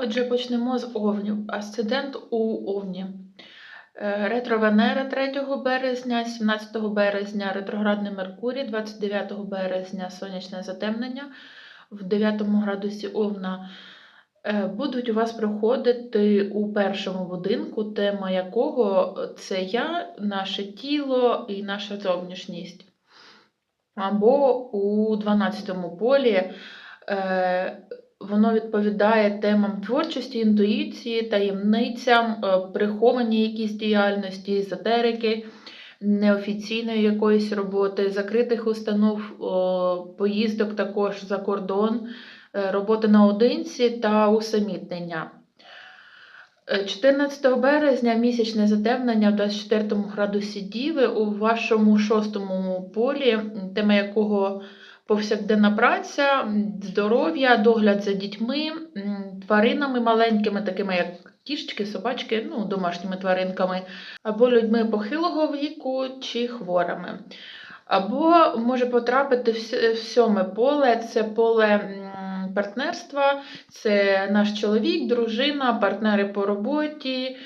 Отже, почнемо з овнів. Асцендент у овні. Е, Ретро Венера 3 березня, 17 березня ретроградний Меркурій, 29 березня сонячне затемнення в 9 градусі Овна. Е, Будуть у вас проходити у першому будинку, тема якого це я, наше тіло і наша зовнішність. Або у 12 полі е, воно відповідає темам творчості, інтуїції, таємницям, е, прихованій якісь діяльності, езотерики, неофіційної якоїсь роботи, закритих установ, поїздок також за кордон, е, роботи наодинці та усамітнення. Е, 14 березня місячне затемнення в 24 градусі Діви у вашому шостому полі, тема якого повсякденна праця, здоров'я, догляд за дітьми, тваринами маленькими, такими як кішечки, собачки, ну, домашніми тваринками, або людьми похилого віку чи хворими. Або може потрапити в сьоме поле, це поле партнерства, це наш чоловік, дружина, партнери по роботі, е,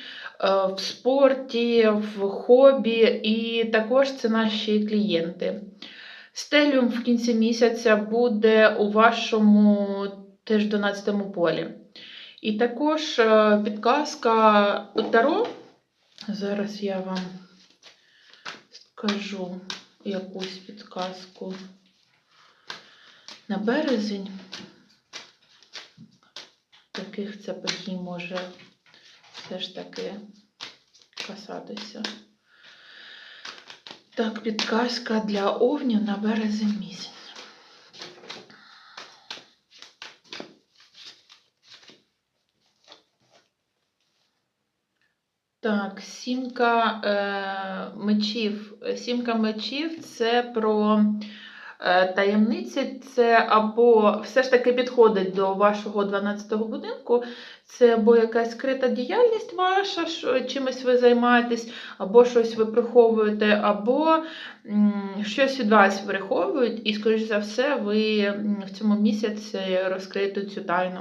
в спорті, в хобі, і також це наші клієнти. Стеліум в кінці місяця буде у вашому теж 12 полі. І також е, підказка Таро. Зараз я вам скажу якусь підказку на березень. Таких це подій може все ж таки касатися. Так, підказка для овнів на березень місяця. Так, сімка е, мечів. Сімка мечів це про таємниці, це або все ж таки підходить до вашого 12-го будинку, це або якась скрита діяльність ваша, чимось ви займаєтесь, або щось ви приховуєте, або щось від вас приховують, і, скоріш за все, ви в цьому місяці розкриєте цю тайну.